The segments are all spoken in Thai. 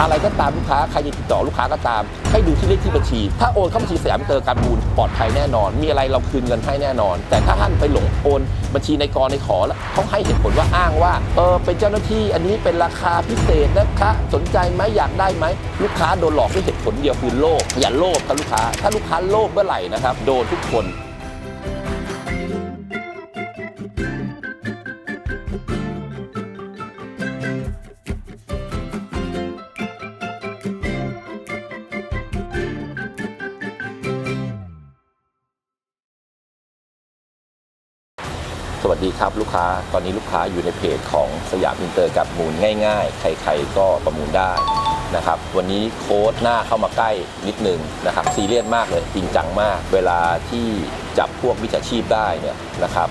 อะไรก็ตามลูกค้าใครจะติดต่อลูกค้าก็ตาม ให้ดูที่เลขที่บัญชี ถ้าโอนเข้าบัญชีสยามเตอร์การบูลปลอดภัยแน่นอน มีอะไรเราคืนเงินให้แน่นอน แต่ถ้าท่านไปหลงโอนบัญชีในกรในขอแล้วเขาให้เหตุผลว่าอ้างว่าเออเป็นเจ้าหน้าที่อันนี้เป็นราคาพิเศษนะคะสนใจไหมอยากได้ไหมลูกค้าโดนหลอกด้วยเหตุผลเดียวคือโลภอย่าโลภครับลูกค้า ถ้าลูกค้าโลภเมื่อไหร่นะครับโดนทุกคน สวัสดีครับลูกค้าตอนนี้ลูกค้าอยู่ในเพจของสยามอินเตอร์กับมูลง่าย ๆ ใครๆก็ประมูลได้นะครับวันนี้โค้ดหน้าเข้ามาใกล้นิดนึงนะครับซีเรียสมากเลยจริงจังมาก เวลาที่จับพวกวิชาชีพได้เนี่ยนะครับ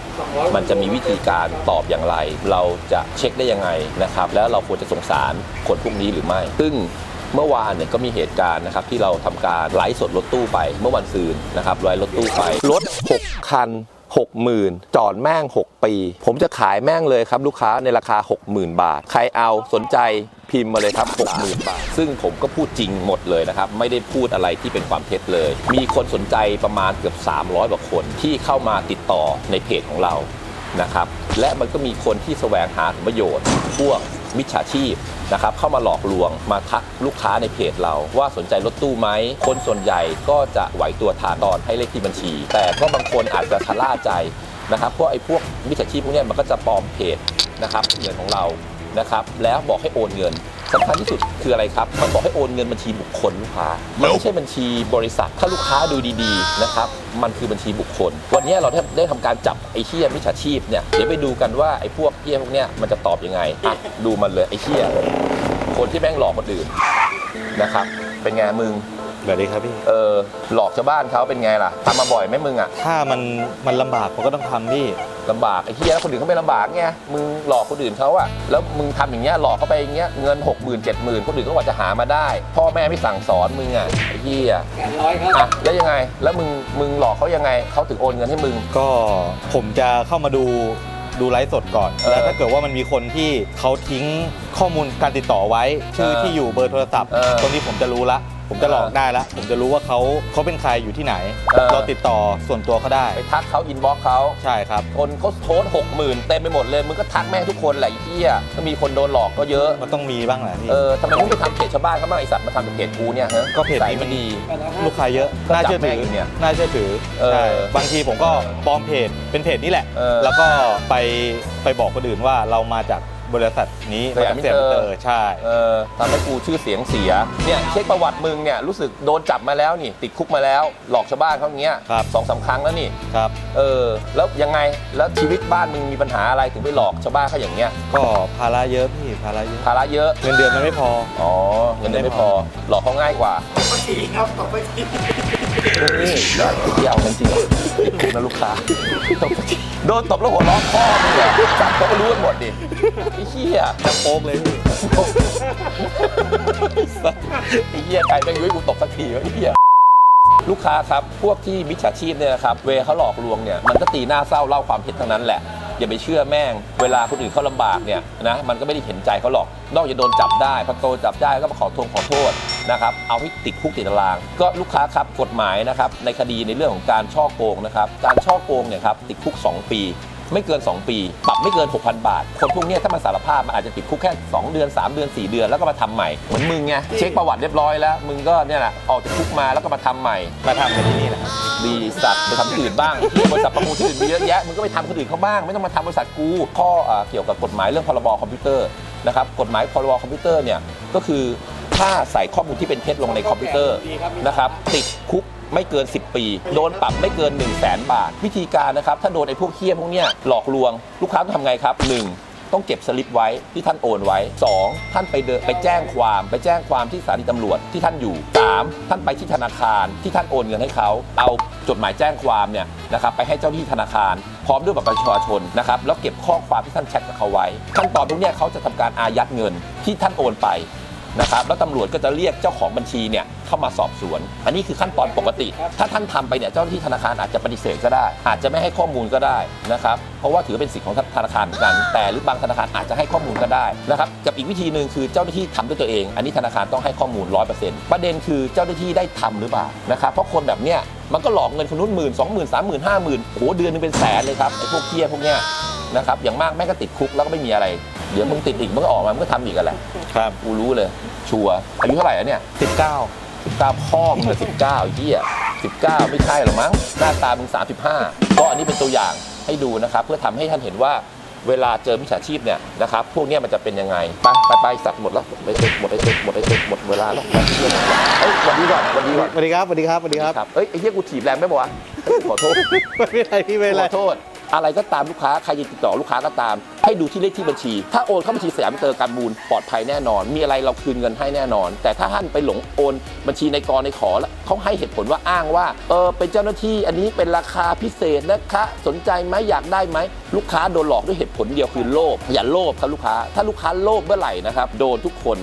มันจะมีวิธีการตอบอย่างไร เราจะเช็คได้ยังไงนะครับแล้วเราควรจะสงสารคนพวกนี้หรือไม่ ซึ่งเมื่อวานเนี่ยก็มีเหตุการณ์นะครับที่เราทำการไลฟ์สดรถตู้ไปเมื่อวันซืนนะครับไลฟ์รถตู้ไปรถ 6 คัน 60,000 จอดแม่ง 6 ปี ผมจะขายแม่งเลยครับลูกค้าในราคา 60,000 บาท ใครเอาสนใจพิมพ์มาเลยครับ60,000 บาท ซึ่งผมก็พูดจริงหมดเลยนะครับ ไม่ได้พูดอะไรที่เป็นความเท็จเลย มีคนสนใจประมาณเกือบ 300กว่าคนที่เข้ามาติดต่อในเพจของเรานะครับ และมันก็มีคนที่แสวงหาผลประโยชน์ พวกมิจฉาชีพ นะครับเข้ามาหลอกลวงมาทักลูกค้าในเพจเรา ว่าสนใจรถตู้ไหมคนส่วนใหญ่ก็จะไหวตัวทานตอนให้เลขที่บัญชี แต่ก็บางคนอาจจะชะล่าใจนะครับเพราะไอ้พวกมิจฉาชีพพวกนี้มันก็จะปลอมเพจนะครับเงินของเรานะครับแล้วบอกให้โอนเงินสำคัญที่สุดคืออะไรครับมันบอกให้โอนเงินบัญชีบุคคลลูกค้ามันไม่ใช่บัญชีบริษัท ถ้าลูกค้าดูดีๆนะครับมันคือบัญชีบุคคล วันนี้เราได้ได้ทำการจับไอ้เฮียมิจฉาชีพเนี่ยเดี๋ยวไปดูกันว่าไอ้พวกเฮียพวกเนี้ยมันจะตอบยังไงอะดูมันเลยไอ้เฮีย คนที่แม่งหลอกคนอื่นนะครับ เป็นไงมึง แบบนี้ครับพี่ เออหลอกชาวบ้านเขาเป็นไงล่ะทำมาบ่อยไหมมึงอะถ้ามันมันลำบากผมก็ต้องทำพี่ ลำบากไอ้เฮียแล้วคนอื่นเขาไม่ลำบากไงมึงหลอกคนอื่นเขาอะแล้วมึงทำอย่างเงี้ยหลอกเขาไปอย่างเงี้ยเงิน6 0 0 0 0 7 0 0 0 0คนอื่นก็กว่าจะหามาได้ พ่อแม่ไม่สั่งสอนมึงอะไอ้เฮียร้อยครับอะแล้วยังไงแล้วมึงมึงหลอกเขายังไงเขาถึงโอนเงินให้มึง ก็ผมจะเข้ามาดู ดูไลฟ์สดก่อนเออแล้วถ้าเกิดว่ามันมีคนที่เขาทิ้งข้อมูลการติดต่อไว้ชื่อเออที่อยู่เบอร์โทรศัพท์เออตรงนี้ผมจะรู้ละ ผมจะหลอกได้ละผมจะรู้ว่าเขาเขาเป็นใครอยู่ที่ไหน เออ เราติดต่อส่วนตัวเขาได้ ไปทักเขาอินบ็อกเขาใช่ครับ คนเขาโทษหกหมื่นเต็มไปหมดเลยมึงก็ทักแม่งทุกคนแหละไอ้เฮียก็มีคนโดนหลอกก็เยอะมันต้องมีบ้างแหละพี่เออทำไมมึงไม่ทำเพจชาวบ้านเขาบ้างไอสัตว์มาทำเป็นเพจกูเนี่ยฮะก็เพจนี้ใส่มันดีลูกค้าเยอะ ก็น่าจับเชื่อถืแม่องอยู่เนี่ยน่าเชื่อถือเออใช่บางทีผมก็ปลอมเพจเป็นเพจนี้แหละ เออ แล้วก็ไปไปบอกคนอื่นว่าเรามาจาก บริษัทนี้สยามบริษัทมิเตอร์เตอร์ใช่ เออทำให้กูชื่อเสียงเสียเนี่ยเช็คประวัติมึงเนี่ยรู้สึกโดนจับมาแล้วนี่ ติดคุกมาแล้ว หลอกชาวบ้านเขาอย่างเงี้ยครับ สองสามครั้งแล้วนี่ ครับ เออ แล้วยังไงแล้วชีวิตบ้านมึงมีปัญหาอะไรถึงไปหลอกชาวบ้านเขาอย่างเงี้ยก็ภาระเยอะพี่ภาระเยอะภาระเยอะ เงินเดือนมันไม่พอ อ๋อเงินเดือนไม่พอ หลอกเขาง่ายกว่าตบไปทีครับตบไปทีนี่เที่ยวกันจริงติดคุก นะลูกค้าตบโดนตบแล้วหัวเร้องพ่อมึงเหรอจับเขาก็รู้กันหมดดิไอ้เหี้ยจังโป๊กเลยพี่ไอ้เหี้ยใครแม่งยุ้ยกูตบสักทีวะไอ้เหี้ยลูกค้าครับ พวกที่มิจฉาชีพเนี่ยนะครับ เวเขาหลอกลวงเนี่ย มันก็ตีหน้าเศร้าเล่าความเท็จทั้งนั้นแหละ อย่าไปเชื่อแม่ง เวลาคนอื่นเขาลำบากเนี่ยนะ มันก็ไม่ได้เห็นใจเขาหรอก นอกจากโดนจับได้ พอโตจับได้ก็มาขอโทษขอโทษ นะครับเอาให้ติดคุกติดตาราง ก็ลูกค้าครับกฎหมายนะครับในคดีในเรื่องของการช่อโกงนะครับการช่อโกงเนี่ยครับติดคุก 2 ปี ไม่เกิน 2 ปี ปรับไม่เกิน 6,000 บาท คนพวกเนี้ยถ้ามันสารภาพมันอาจจะติดคุกแค่ 2 เดือน 3 เดือน 4 เดือนแล้วก็มาทำใหม่เหมือนมึงไงเช็คประวัติเรียบร้อยแล้ว มึงก็เนี่ยแหละออกจากคุกมาแล้วก็มาทำใหม่ มาทำกันที่นี่นะครับดีสัตว์ไปทำที่อื่นบ้างที่บริษัทประมูลที่อื่นมีเยอะแยะมึงก็ไปทำคนอื่นเขาบ้าง ไม่ต้องมาทำบริษัทกูข้ออ่าเกี่ยวกับกฎหมายเรื่องพรบคอมพิวเตอร์นะครับกฎหมายพรบคอมพิวเตอร์เนี่ยก็คือ ถ้าใส่ข้อมูลที่เป็นเท็จลงในคอมพิวเตอร์นะครับติดคุกไม่เกิน 10 ปี โดนปรับไม่เกิน 1 0 0 0 0แบาท วิธีการนะครับ ถ้าโดนไอ้พวกเคี้ยพวกเนี้ยหลอกลวง ลูกค้าต้องทำไงครับ 1 ต้องเก็บสลิปไว้ที่ท่านโอนไว้ 2 ท่านไปเดินไปแจ้งความไปแจ้งความที่สถานีตำรวจที่ท่านอยู่ 3 ท่านไปที่ธนาคารที่ท่านโอนเงินให้เขา เอาจดหมายแจ้งความเนี่ยนะครับไปให้เจ้าหน้าที่ธนาคาร พร้อมด้วยบัตรประชาชนนะครับแล้วเก็บข้อความที่ท่านแชทกับเขาไว้ ขั้นตอนพวกเนี้ยเขาจะทำการอายัดเงินที่ท่านโอนไป นะครับแล้วตำรวจก็จะเรียกเจ้าของบัญชีเนี่ยเข้ามาสอบสวน อันนี้คือขั้นตอนปกติ ถ้าท่านทำไปเนี่ยเจ้าหน้าที่ธนาคารอาจจะปฏิเสธก็ได้ อาจจะไม่ให้ข้อมูลก็ได้นะครับเพราะว่าถือเป็นสิทธิ์ของธนาคารเหมือนกัน แต่หรือบางธนาคารอาจจะให้ข้อมูลก็ได้นะครับกับอีกวิธีหนึ่งคือเจ้าหน้าที่ทำด้วยตัวเอง อันนี้ธนาคารต้องให้ข้อมูล 100%ประเด็นคือเจ้าหน้าที่ได้ทำหรือเปล่านะครับเพราะคนแบบเนี้ยมันก็หลอกเงินคนนู้นหมื่นสองหมื่นสามหมื่นห้าหมื่นโอ้โหเดือนหนึงเป็นแสนเลยครับไอ้พวกเที่ยพวกเนี้ยนะครับอย่างมากแม่ก็ติดคุกแล้วก็ไม่มีอะไร เดี๋ยวมึงติดอีกมึงก็ออกมามึงก็ทำอีกกันแหละครับกูรู้เลย ชัวร์อายุเท่าไหร่แล้วเนี่ยสิบเก้าสิบเก้าพ่อมึงเลยสิบเก้าไอ้เหี้ยสิบเก้าไม่ใช่หรอกมั้งหน้าตามึงสามสิบห้าก็อันนี้เป็นตัวอย่างให้ดูนะครับ เพื่อทำให้ท่านเห็นว่าเวลาเจอมิจฉาชีพเนี่ยนะครับพวกเนี้ยมันจะเป็นยังไง ไปไปไปสัตว์หมดแล้วไปเสร็จหมดไปเสร็จหมดไปเสร็จหมดเวลาแล้วไปเที่ยวหมดแล้วเอ้ยวันนี้ก่อนวันนี้ก่อนสวัสดีครับสวัสดีครับสวัสดีครับครับเอ้ยไอ้เหี้ยกูถีบแรงไม่บอกวะเฮ้ยขอโทษไม่เป็นไรพี่ไม่เป็นขไรอโทษ อะไรก็ตามลูกค้าใครจะติดต่อลูกค้าก็ตาม ให้ดูที่เลขที่บัญชี ถ้าโอนเข้าบัญชีสยามมิเตอร์การบูลปลอดภัยแน่นอน มีอะไรเราคืนเงินให้แน่นอน แต่ถ้าท่านไปหลงโอนบัญชีในกรในขอแล้วเขาให้เหตุผลว่าอ้างว่าเออเป็นเจ้าหน้าที่อันนี้เป็นราคาพิเศษนะคะสนใจไหมอยากได้ไหมลูกค้าโดนหลอกด้วยเหตุผลเดียวคือโลภอย่าโลภครับลูกค้า ถ้าลูกค้าโลภเมื่อไหร่นะครับโดนทุกคน